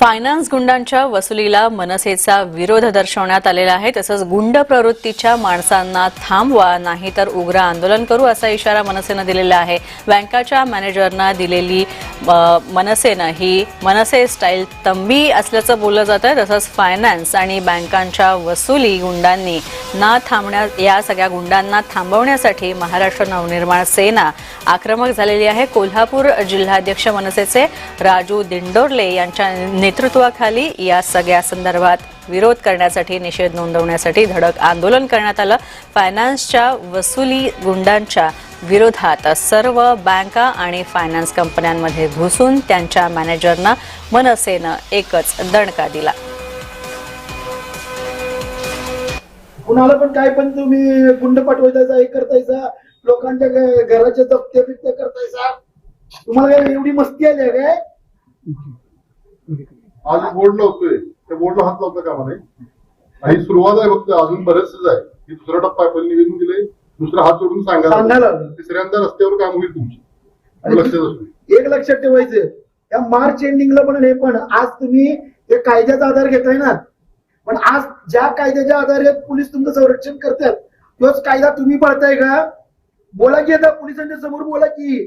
Finance गुंडांच्या वसुलीला मनसेचा विरोध दर्शवण्यात आलेला आहे. तसंच गुंड प्रवृत्तीच्या माणसांना थांबवा नाही तर उग्र आंदोलन करू असा इशारा मनसेनं दिलेला आहे. बँकाच्या मॅनेजरना दिलेली मनसेनं ही मनसे स्टाईल तंबी असल्याचं बोललं जात आहे. तसंच फायनान्स आणि बँकांच्या वसुली गुंडांनी ना थांबण्या या सगळ्या गुंडांना थांबवण्यासाठी महाराष्ट्र नवनिर्माण सेना आक्रमक झालेली आहे. कोल्हापूर जिल्हाध्यक्ष मनसेचे राजू दिंडोरले यांच्या नेतृत्वाखाली या सगळ्या संदर्भात विरोध करण्यासाठी निषेध नोंदवण्यासाठी धडक आंदोलन करण्यात आलं. फायनान्सच्या वसुली गुंडांच्या विरोधात सर्व बँका आणि फायनान्स कंपन्यांमध्ये घुसून त्यांच्या मॅनेजरना मनसेनं एकच दणका दिला. कुणाला पण काय पण तुम्ही गुंड पाठवायचा हे करतायचा लोकांच्या घराच्या घराचे बिप्त्या करतायचा तुम्हाला एवढी मस्ती आली आहे काय? आज बोर्ड लावतोय. त्या बोर्डला हात लावता कामा नाही आणि सुरुवात आहे फक्त अजून बरेचसेच आहे. की दुसरा टप्पा आहे पहिले निवेदन दिले दुसरा हात जोडून लागलं. तिसऱ्यांदा रस्त्यावर काम होईल तुमची. लक्षात असू. एक लक्षात ठेवायचं या मार्च एंडिंगला पण हे पण आज तुम्ही हे कायद्याचा आधार घेताय ना. पण आज ज्या कायद्याच्या आधारे पोलीस तुमचं संरक्षण करतात तोच कायदा तुम्ही पाळताय का? बोला की आता पोलिसांच्या समोर बोला की.